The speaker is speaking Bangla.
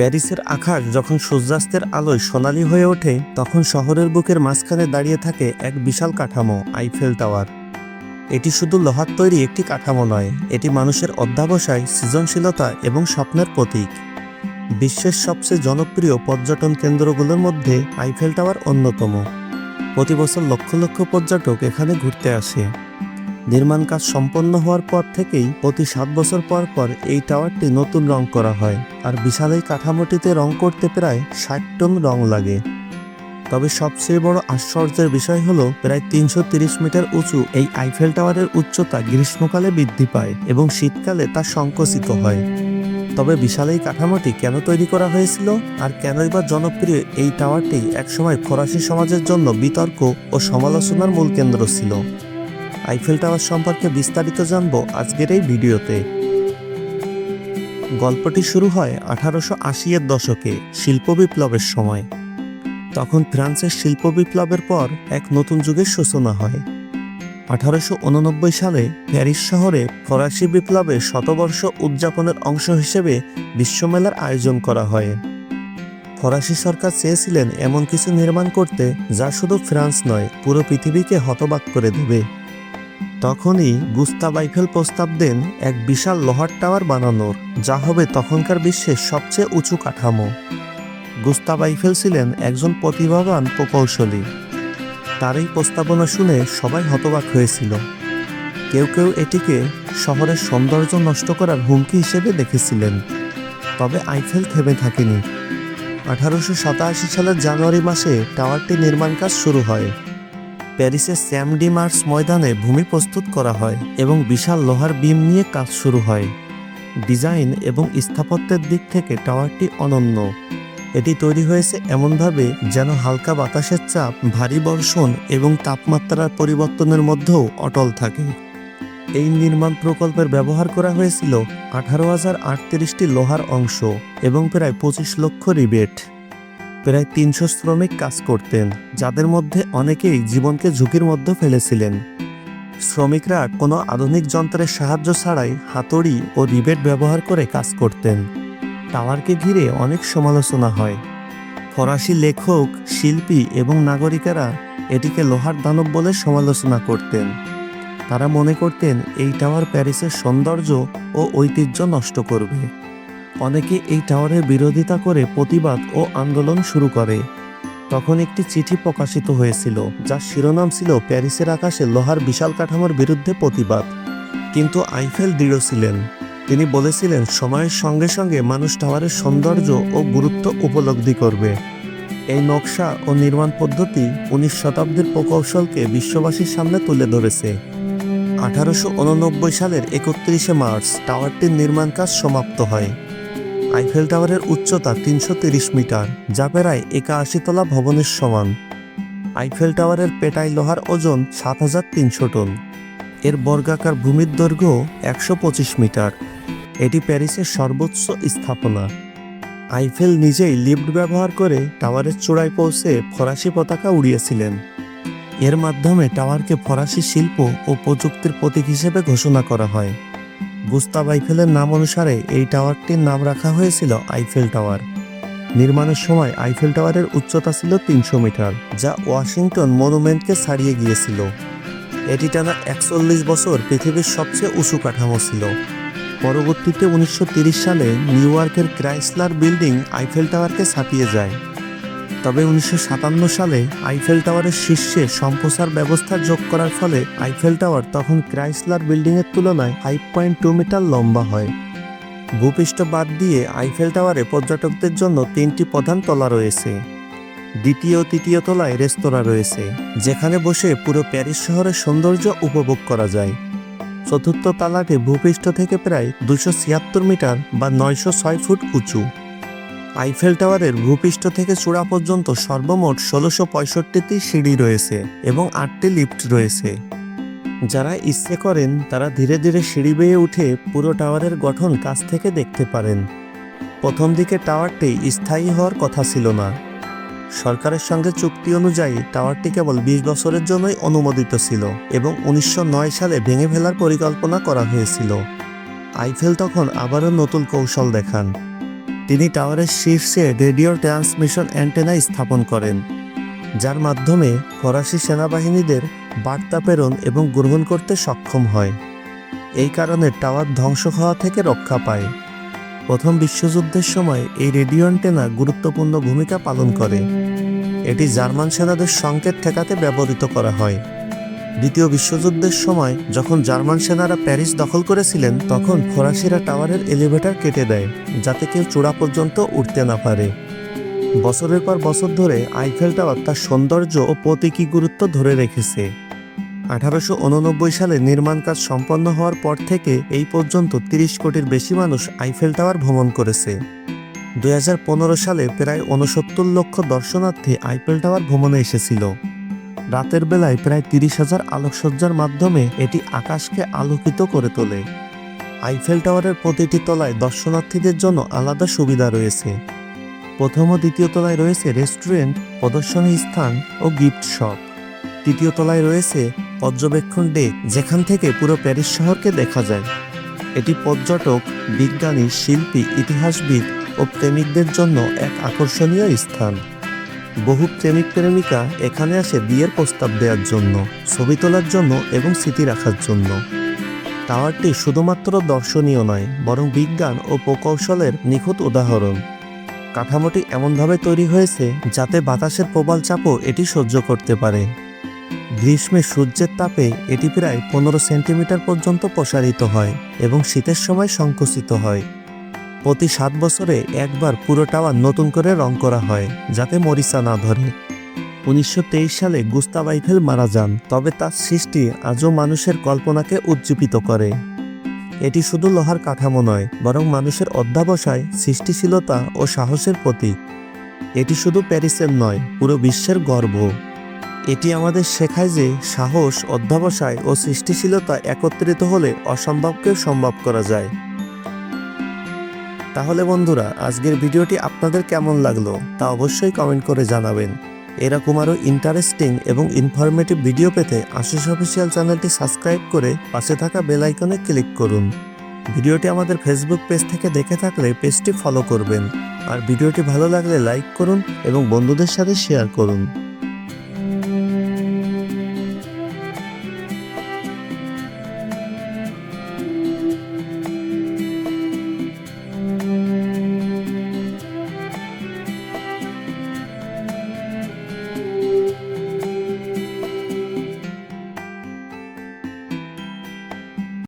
প্যারিসের আকাশ যখন সূর্যাস্তের আলোয় সোনালী হয়ে ওঠে, তখন শহরের বুকের মাঝখানে দাঁড়িয়ে থাকে এক বিশাল কাঠামো, আইফেল টাওয়ার। এটি শুধু লোহার তৈরি একটি কাঠামো নয়, এটি মানুষের অধ্যাবসায়, সৃজনশীলতা এবং স্বপ্নের প্রতীক। বিশ্বের সবচেয়ে জনপ্রিয় পর্যটন কেন্দ্রগুলোর মধ্যে আইফেল টাওয়ার অন্যতম। প্রতি বছর লক্ষ লক্ষ পর্যটক এখানে ঘুরতে আসে। নির্মাণ কাজ সম্পন্ন হওয়ার পর থেকেই প্রতি সাত বছর পর পর এই টাওয়ারটি নতুন রং করা হয়, আর বিশাল এই কাঠামোটিতে রং করতে প্রায় ষাট টন রং লাগে। তবে সবচেয়ে বড় আশ্চর্যের বিষয় হলো, প্রায় তিনশো মিটার উঁচু এই আইফেল টাওয়ারের উচ্চতা গ্রীষ্মকালে বৃদ্ধি পায় এবং শীতকালে তা সংকুচিত হয়। তবে বিশাল এই কাঠামোটি কেন তৈরি করা হয়েছিল, আর কেনই বা জনপ্রিয় এই টাওয়ারটি একসময় ফরাসি সমাজের জন্য বিতর্ক ও সমালোচনার মূল কেন্দ্র ছিল? আইফেল টাওয়ার সম্পর্কে বিস্তারিত জানব আজকের এই ভিডিওতে। গল্পটি শুরু হয় আঠারোশো আশিয়ের দশকে শিল্প বিপ্লবের সময়। তখন ফ্রান্সের শিল্প বিপ্লবের পর এক নতুন যুগের সূচনা হয়। আঠারোশো উননব্বই সালে প্যারিস শহরে ফরাসি বিপ্লবের শতবর্ষ উদযাপনের অংশ হিসেবে বিশ্বমেলার আয়োজন করা হয়। ফরাসি সরকার চেয়েছিলেন এমন কিছু নির্মাণ করতে যা শুধু ফ্রান্স নয়, পুরো পৃথিবীকে হতবাক করে দেবে। তখনই গুস্তাভ আইফেল প্রস্তাব দেন এক বিশাল লোহার টাওয়ার বানানোর, যা হবে তখনকার বিশ্বের সবচেয়ে উঁচু কাঠামো। গুস্তাভ আইফেল ছিলেন একজন প্রতিভাবান প্রকৌশলী। তার এই প্রস্তাবনা শুনে সবাই হতবাক হয়েছিল। কেউ কেউ এটিকে শহরের সৌন্দর্য নষ্ট করার হুমকি হিসেবে দেখেছিলেন। তবে আইফেল থেমে থাকেনি। আঠারোশো সাতাশি সালের জানুয়ারি মাসে টাওয়ারটি নির্মাণ কাজ শুরু হয়। প্যারিসের স্যাম ডি মার্স ময়দানে ভূমি প্রস্তুত করা হয় এবং বিশাল লোহার বিম নিয়ে কাজ শুরু হয়। ডিজাইন এবং স্থাপত্যের দিক থেকে টাওয়ারটি অনন্য। এটি তৈরি হয়েছে এমনভাবে যেন হালকা বাতাসের চাপ, ভারী বর্ষণ এবং তাপমাত্রার পরিবর্তনের মধ্যেও অটল থাকে। এই নির্মাণ প্রকল্পের ব্যবহার করা হয়েছিল আঠারো হাজার আটত্রিশটি লোহার অংশ এবং প্রায় পঁচিশ লক্ষ রিবেট। প্রায় তিনশো শ্রমিক কাজ করতেন, যাদের মধ্যে অনেকেই জীবনকে ঝুঁকির মধ্যে ফেলেছিলেন। শ্রমিকরা কোনো আধুনিক যন্ত্রের সাহায্য ছাড়াই হাতুড়ি ও রিবেট ব্যবহার করে কাজ করতেন। টাওয়ারকে ঘিরে অনেক সমালোচনা হয়। ফরাসি লেখক, শিল্পী এবং নাগরিকেরা এটিকে লোহার দানব বলে সমালোচনা করতেন। তারা মনে করতেন, এই টাওয়ার প্যারিসের সৌন্দর্য ও ঐতিহ্য নষ্ট করবে। অনেকে এই টাওয়ারের বিরোধিতা করে প্রতিবাদ ও আন্দোলন শুরু করে। তখন একটি চিঠি প্রকাশিত হয়েছিল, যার শিরোনাম ছিল প্যারিসের আকাশে লোহার বিশাল কাঠামোর বিরুদ্ধে প্রতিবাদ। কিন্তু আইফেল দৃঢ় ছিলেন। তিনি বলেছিলেন, সময়ের সঙ্গে সঙ্গে মানুষ টাওয়ারের সৌন্দর্য ও গুরুত্ব উপলব্ধি করবে। এই নকশা ও নির্মাণ পদ্ধতি উনিশ শতাব্দীর প্রকৌশলকে বিশ্ববাসীর সামনে তুলে ধরেছে। আঠারোশো উননব্বই সালের একত্রিশে মার্চ টাওয়ারটির নির্মাণ কাজ সমাপ্ত হয়। আইফেল টাওয়ারের উচ্চতা তিনশো মিটার, যা প্রায় একাশি তলা ভবনের সমান। আইফেল টাওয়ারের পেটাই লোহার ওজন সাত হাজার তিনশো টন। এর বর্গাকার ভূমির দৈর্ঘ্য একশো পঁচিশ মিটার। এটি প্যারিসের সর্বোচ্চ স্থাপনা। আইফেল নিজেই লিফট ব্যবহার করে টাওয়ারের চূড়ায় পৌঁছে ফরাসি পতাকা উড়িয়েছিলেন। এর মাধ্যমে টাওয়ারকে ফরাসি শিল্প ও প্রযুক্তির প্রতীক হিসেবে ঘোষণা করা হয়। গুস্তাভ আইফেলের নাম অনুসারে এই টাওয়ারটির নাম রাখা হয়েছিল আইফেল টাওয়ার। নির্মাণের সময় আইফেল টাওয়ারের উচ্চতা ছিল তিনশো মিটার, যা ওয়াশিংটন মনুমেন্টকে ছাড়িয়ে গিয়েছিল। এটি টানা একচল্লিশ বছর পৃথিবীর সবচেয়ে উঁচু কাঠামো ছিল। পরবর্তীতে উনিশশো সালে নিউ ইয়র্কের ক্রাইসলার বিল্ডিং আইফেল টাওয়ারকে ছাপিয়ে যায়। তবে উনিশশো সাতান্ন সালে আইফেল টাওয়ারের শীর্ষে সম্প্রসার ব্যবস্থা যোগ করার ফলে আইফেল টাওয়ার তখন ক্রাইসলার বিল্ডিংয়ের তুলনায় ফাইভ পয়েন্ট টু মিটার লম্বা হয়। ভূপৃষ্ঠ বাদ দিয়ে আইফেল টাওয়ারে পর্যটকদের জন্য তিনটি প্রধান তলা রয়েছে। দ্বিতীয় তৃতীয় তলায় রেস্তোরাঁ রয়েছে, যেখানে বসে পুরো প্যারিস শহরের সৌন্দর্য উপভোগ করা যায়। চতুর্থ তালাটি ভূপৃষ্ঠ থেকে প্রায় দুশো ছিয়াত্তর মিটার বা নয়শো ছয় ফুট উঁচু। আইফেল টাওয়ারের ভূপৃষ্ঠ থেকে চূড়া পর্যন্ত সর্বমোট ষোলোশো পঁয়ষট্টিটি সিঁড়ি রয়েছে এবং আটটি লিফট রয়েছে। যারা ইচ্ছে করেন, তারা ধীরে ধীরে সিঁড়ি বেয়ে উঠে পুরো টাওয়ারের গঠন কাছ থেকে দেখতে পারেন। প্রথম দিকে টাওয়ারটি স্থায়ী হওয়ার কথা ছিল না। সরকারের সঙ্গে চুক্তি অনুযায়ী টাওয়ারটি কেবল বিশ বছরের জন্যই অনুমোদিত ছিল এবং উনিশশো নয় সালে ভেঙে ফেলার পরিকল্পনা করা হয়েছিল। আইফেল তখন আবারও নতুন কৌশল দেখান। তিনি টাওয়ারের শীর্ষে রেডিও ট্রান্সমিশন অ্যান্টেনা স্থাপন করেন, যার মাধ্যমে ফরাসি সেনাবাহিনীদের বার্তা প্রেরণ এবং গ্রহণ করতে সক্ষম হয়। এই কারণে টাওয়ার ধ্বংস হওয়া থেকে রক্ষা পায়। প্রথম বিশ্বযুদ্ধের সময় এই রেডিও অ্যান্টেনা গুরুত্বপূর্ণ ভূমিকা পালন করে। এটি জার্মান সেনাদের সংকেত ঠেকাতে ব্যবহৃত করা হয়। দ্বিতীয় বিশ্বযুদ্ধের সময় যখন জার্মান সেনারা প্যারিস দখল করেছিলেন, তখন ফরাসিরা টাওয়ারের এলিভেটর কেটে দেয়, যাতে কেউ চূড়া পর্যন্ত উঠতে না পারে। বছরের পর বছর ধরে আইফেল টাওয়ার তার সৌন্দর্য ও প্রতীকী গুরুত্ব ধরে রেখেছে। আঠারোশো উননব্বই সালে নির্মাণ কাজ সম্পন্ন হওয়ার পর থেকে এই পর্যন্ত তিরিশ কোটির বেশি মানুষ আইফেল টাওয়ার ভ্রমণ করেছে। দু হাজার পনেরো সালে প্রায় উনসত্তর লক্ষ দর্শনার্থী আইফেল টাওয়ার ভ্রমণে এসেছিল। রাতের বেলায় প্রায় তিরিশ হাজার আলোকসজ্জার মাধ্যমে এটি আকাশকে আলোকিত করে তোলে। আইফেল টাওয়ারের প্রতিটি তলায় দর্শনার্থীদের জন্য আলাদা সুবিধা রয়েছে। প্রথম ও দ্বিতীয় তলায় রয়েছে রেস্টুরেন্ট, প্রদর্শনী স্থান ও গিফট শপ। তৃতীয় তলায় রয়েছে পর্যবেক্ষণ ডেক যেখান থেকে পুরো প্যারিস শহরকে দেখা যায়। এটি পর্যটক, বিজ্ঞানী, শিল্পী, ইতিহাসবিদ ও প্রেমিকদের জন্য এক আকর্ষণীয় স্থান। বহু প্রেমিক প্রেমিকা এখানে আসে বিয়ের প্রস্তাব দেওয়ার জন্য, ছবি তোলার জন্য এবং স্মৃতি রাখার জন্য। টাওয়ারটি শুধুমাত্র দর্শনীয় নয়, বরং বিজ্ঞান ও প্রকৌশলের নিখুঁত উদাহরণ। কাঠামোটি এমনভাবে তৈরি হয়েছে যাতে বাতাসের প্রবল চাপও এটি সহ্য করতে পারে। গ্রীষ্মে সূর্যের তাপে এটি প্রায় পনেরো সেন্টিমিটার পর্যন্ত প্রসারিত হয় এবং শীতের সময় সংকুচিত হয়। প্রতি সাত বছরে একবার পুরো টাওয়ার নতুন করে রং করা হয়, যাতে মরিচা না ধরে। উনিশশো তেইশ সালে আইফেল মারা যান, তবে তার সৃষ্টি আজও মানুষের কল্পনাকে উজ্জীবিত করে। এটি শুধু লোহার কাঠামো নয়, বরং মানুষের অধ্যাবসায়, সৃষ্টিশীলতা ও সাহসের প্রতীক। এটি শুধু প্যারিসের নয়, পুরো বিশ্বের গর্ব। এটি আমাদের শেখায় যে সাহস, অধ্যাবসায় ও সৃষ্টিশীলতা একত্রিত হলে অসম্ভবকেও সম্ভব করা যায়। তাহলে বন্ধুরা, আজকের ভিডিওটি আপনাদের কেমন লাগল তা অবশ্যই কমেন্ট করে জানাবেন। এরকম আরও ইন্টারেস্টিং এবং ইনফরমেটিভ ভিডিও পেতে আশিস অফিসিয়াল চ্যানেলটি সাবস্ক্রাইব করে পাশে থাকা বেল আইকনে ক্লিক করুন। ভিডিওটি আমাদের ফেসবুক পেজ থেকে দেখে থাকলে পেজটি ফলো করবেন। আর ভিডিওটি ভালো লাগলে লাইক করুন এবং বন্ধুদের সাথে শেয়ার করুন।